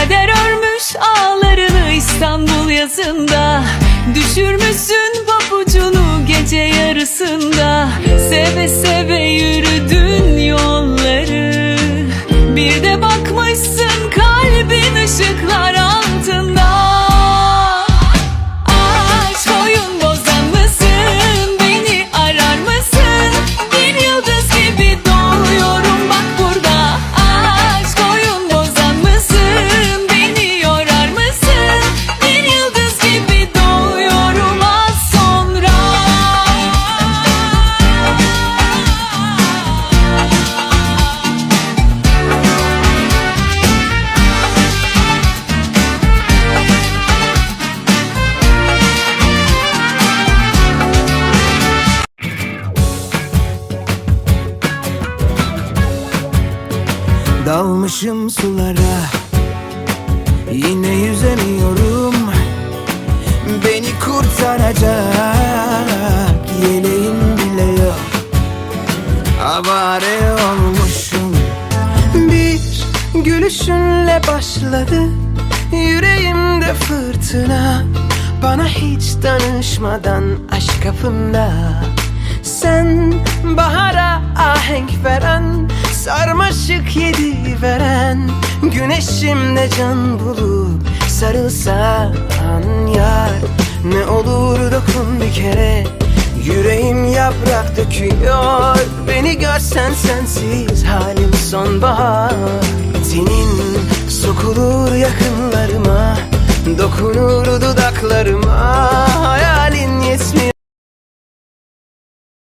Kader örmüş ağlarını İstanbul yazında. Düşürmüşsün papucunu gece yarısında Dalmışım sulara. Yine yüzemiyorum. Beni kurtaracak Yeleğim bile yok. Avare olmuşum. Bir gülüşünle başladı Yüreğimde fırtına. Bana hiç danışmadan aşk kapımda. Sen veren Sarmaşık yedi veren Güneşimde can bulup sarılsan yar Ne olur dokun bir kere Yüreğim yaprak döküyor. Beni görsen sensiz halim sonbahar Senin sokulur yakınlarıma Dokunur dudaklarıma. yetmiyor